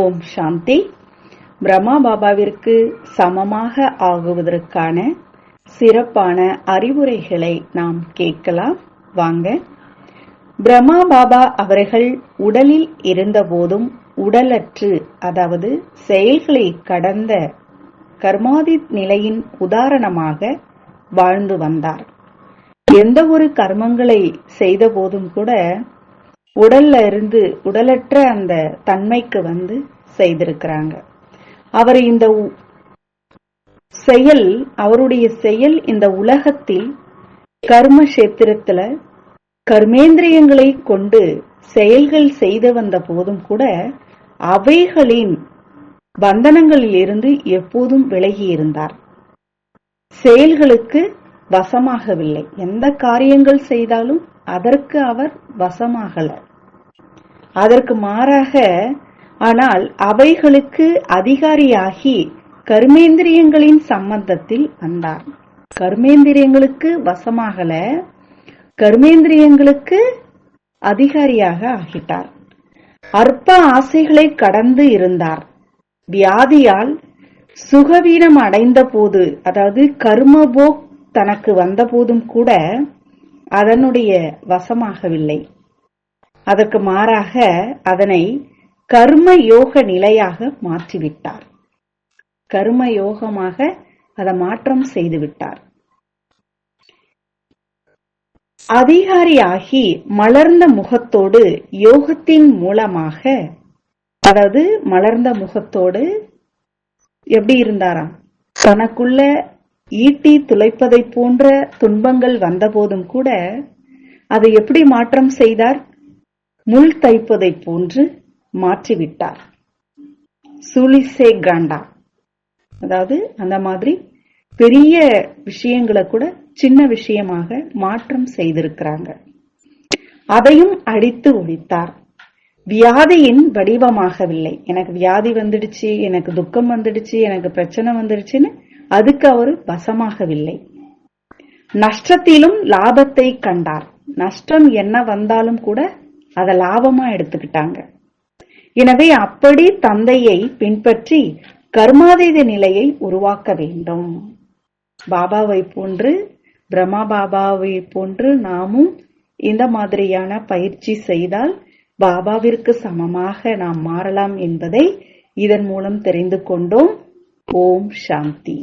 ஓம் சாந்தி. பிரம்மா பாபாவிற்கு சமமாக ஆகுவதற்கான சிறப்பான அறிவுரைகளை நாம் கேட்கலாம். வாங்க. பிரம்மா பாபா அவர்கள் உடலில் இருந்தபோதும் உடலற்று அதாவது செயல்களை கடந்த கர்மாதி நிலையின் உதாரணமாக வாழ்ந்து வந்தார். எந்த ஒரு கர்மங்களை செய்த போதும் கூட உடல்ல இருந்து உடலற்ற அந்த தன்மைக்கு வந்து செய்திருக்கிறாங்க. அவர் இந்த உ- செயல் அவருடைய செயல் இந்த உலகத்தில் கர்ம கர்மக்ஷேத்திரத்துல கர்மேந்திரியங்களை கொண்டு செயல்கள் செய்து வந்த போதும் கூட அவைகளின் பந்தனங்களில் இருந்து எப்போதும் விலகி இருந்தார். செயல்களுக்கு வசமாகவில்லை. எந்த காரியங்கள் செய்தாலும் அதற்கு அவர் வசமாகல. அதற்கு மாறாக ஆனால் அவைகளுக்கு அதிகாரியாகி கர்மேந்திரியங்களின் சம்பந்தத்தில் வந்தார். கர்மேந்திரியங்களுக்கு வசமாகல கர்மேந்திரியங்களுக்கு அதிகாரியாக ஆகிட்டார். அற்ப ஆசைகளை கடந்து இருந்தார். வியாதியால் சுகவீனம் அடைந்த போது அதாவது கர்மபோக் தனக்கு வந்த போதும் கூட அதனுடைய வசமாகவில்லை. அதற்கு மாறாக அதனை கர்ம யோக நிலையாக மாற்றிவிட்டார். கர்ம யோகமாக அதை மாற்றம் செய்து விட்டார் அதிகாரியாகி மலர்ந்த முகத்தோடு யோகத்தின் மூலமாக அதாவது மலர்ந்த முகத்தோடு எப்படி இருந்தாராம்? தனக்குள்ள ஈட்டி துளைப்பதைப் போன்ற துன்பங்கள் வந்தபோதும் கூட அதை எப்படி மாற்றம் செய்தார்? முள் தைப்பதைப் போன்று மாற்றிவிட்டார். சுலிசே காண்டா அதாவது அந்த மாதிரி பெரிய விஷயங்களை கூட சின்ன விஷயமாக மாற்றம் செய்திருக்கிறாங்க. அதையும் அடித்து ஒழித்தார். வியாதியின் வடிவமாகவில்லை. எனக்கு வியாதி வந்துடுச்சு எனக்கு துக்கம் வந்துடுச்சு எனக்கு பிரச்சனை வந்துடுச்சுன்னு அதுக்கு அவர் வசமாகவில்லை. நஷ்டத்திலும் லாபத்தை கண்டார். நஷ்டம் என்ன வந்தாலும் கூட அதை லாபமா எடுத்துக்கிட்டாங்க. எனவே அப்படி தந்தையை பின்பற்றி கர்மாதீத நிலையை உருவாக்க வேண்டும். பாபாவை போன்று பிரம்மா பாபாவை போன்று நாமும் இந்த மாதிரியான பயிற்சி செய்தால் பாபாவிற்கு சமமாக நாம் மாறலாம் என்பதை இதன் மூலம் தெரிந்து கொண்டோம். ஓம் சாந்தி.